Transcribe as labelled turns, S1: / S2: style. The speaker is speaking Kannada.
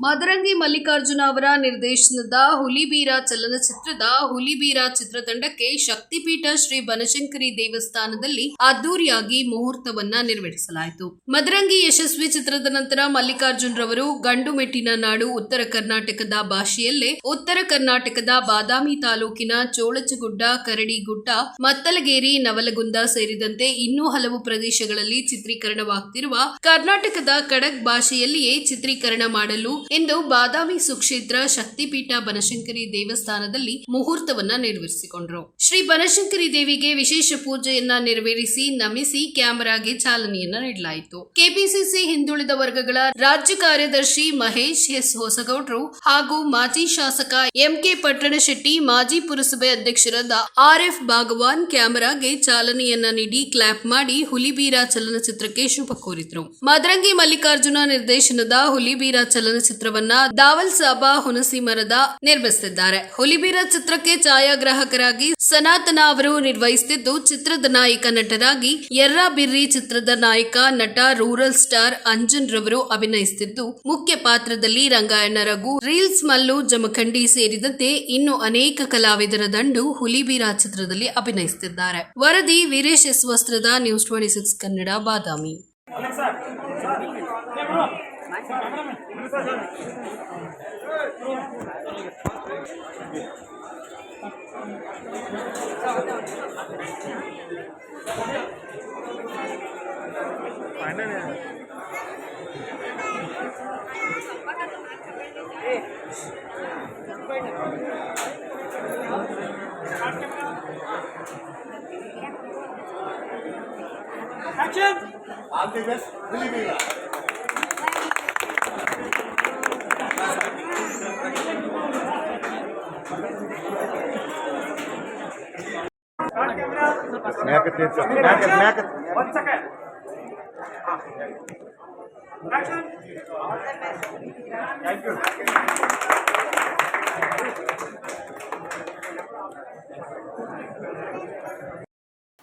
S1: ಮದರಂಗಿ ಮಲ್ಲಿಕಾರ್ಜುನ ಅವರ ನಿರ್ದೇಶನದ ಹುಲಿಬೀರ ಚಲನಚಿತ್ರದ ಹುಲಿಬೀರ ಚಿತ್ರತಂಡಕ್ಕೆ ಶಕ್ತಿಪೀಠ ಶ್ರೀ ಬನಶಂಕರಿ ದೇವಸ್ಥಾನದಲ್ಲಿ ಅದ್ದೂರಿಯಾಗಿ ಮುಹೂರ್ತವನ್ನ ನಿರ್ವಹಿಸಲಾಯಿತು ಮದರಂಗಿ ಯಶಸ್ವಿ ಚಿತ್ರದ ನಂತರ ಮಲ್ಲಿಕಾರ್ಜುನ್ ರವರು ಗಂಡು ಮೆಟ್ಟಿನ ನಾಡು ಉತ್ತರ ಕರ್ನಾಟಕದ ಭಾಷೆಯಲ್ಲೇ ಉತ್ತರ ಕರ್ನಾಟಕದ ಬಾದಾಮಿ ತಾಲೂಕಿನ ಚೋಳಚಗುಡ್ಡ, ಕರಡಿಗುಡ್ಡ, ಮತ್ತಲಗೇರಿ, ನವಲಗುಂದ ಸೇರಿದಂತೆ ಇನ್ನೂ ಹಲವು ಪ್ರದೇಶಗಳಲ್ಲಿ ಚಿತ್ರೀಕರಣವಾಗ್ತಿರುವ ಕರ್ನಾಟಕದ ಕಡಕ್ ಭಾಷೆಯಲ್ಲಿಯೇ ಚಿತ್ರೀಕರಣ ಮಾಡಲು ಇಂದು ಬಾದಾಮಿ ಸುಕ್ಷೇತ್ರ ಶಕ್ತಿಪೀಠ ಬನಶಂಕರಿ ದೇವಸ್ಥಾನದಲ್ಲಿ ಮುಹೂರ್ತವನ್ನ ನೆರವೇರಿಸಿಕೊಂಡರು. ಶ್ರೀ ಬನಶಂಕರಿ ದೇವಿಗೆ ವಿಶೇಷ ಪೂಜೆಯನ್ನ ನೆರವೇರಿಸಿ ನಮಿಸಿ ಕ್ಯಾಮೆರಾಗೆ ಚಾಲನೆಯನ್ನ ನೀಡಲಾಯಿತು. ಕೆಪಿಸಿಸಿ ಹಿಂದುಳಿದ ವರ್ಗಗಳ ರಾಜ್ಯ ಕಾರ್ಯದರ್ಶಿ ಮಹೇಶ್ ಎಸ್ ಹೊಸಗೌಡರು ಹಾಗೂ ಮಾಜಿ ಶಾಸಕ ಎಂಕೆ ಪಟ್ಟಣಶೆಟ್ಟಿ, ಮಾಜಿ ಪುರಸಭೆ ಅಧ್ಯಕ್ಷರಾದ ಆರ್ ಎಫ್ ಭಾಗವಾನ್ ಕ್ಯಾಮೆರಾಗೆ ಚಾಲನೆಯನ್ನ ನೀಡಿ ಕ್ಲಾಪ್ ಮಾಡಿ ಹುಲಿಬೀರ ಚಲನಚಿತ್ರಕ್ಕೆ ಶುಭ ಕೋರಿದ್ರು. ಮದರಂಗಿ ಮಲ್ಲಿಕಾರ್ಜುನ ನಿರ್ದೇಶನದ ಹುಲಿಬೀರ ಚಲನಚಿತ್ರವನ್ನ ದಾವಲ್ ಸಾಬಾ ಹುಣಸಿ ಮರದ ನಿರ್ಮಿಸುತ್ತಿದ್ದಾರೆ. ಹುಲಿಬೀರ ಚಿತ್ರಕ್ಕೆ ಛಾಯಾಗ್ರಾಹಕರಾಗಿ ಸನಾತನ ಅವರು ನಿರ್ವಹಿಸುತ್ತಿದ್ದು, ಚಿತ್ರದ ನಾಯಕ ನಟರಾಗಿ ಎರ್ರಾ ಬಿರ್ರಿ ಚಿತ್ರದ ನಾಯಕ ನಟ ರೂರಲ್ ಸ್ಟಾರ್ ಅಂಜನ್ ರವರು ಅಭಿನಯಿಸುತ್ತಿದ್ದು, ಮುಖ್ಯ ಪಾತ್ರದಲ್ಲಿ ರಂಗಾಯಣ ರಘು, ರೀಲ್ಸ್ ಮಲ್ಲು, ಜಮಖಂಡಿ ಸೇರಿದಂತೆ ಇನ್ನು ಅನೇಕ ಕಲಾವಿದರ ದಂಡು ಹುಲಿಬೀರ ಚಿತ್ರದಲ್ಲಿ ಅಭಿನಯಿಸುತ್ತಿದ್ದಾರೆ. ವರದಿ Veeresh S Vastrad, news twenty six Kannada, Badami. Action!
S2: All the best. Believe me. Make it make it
S3: make it one second thank you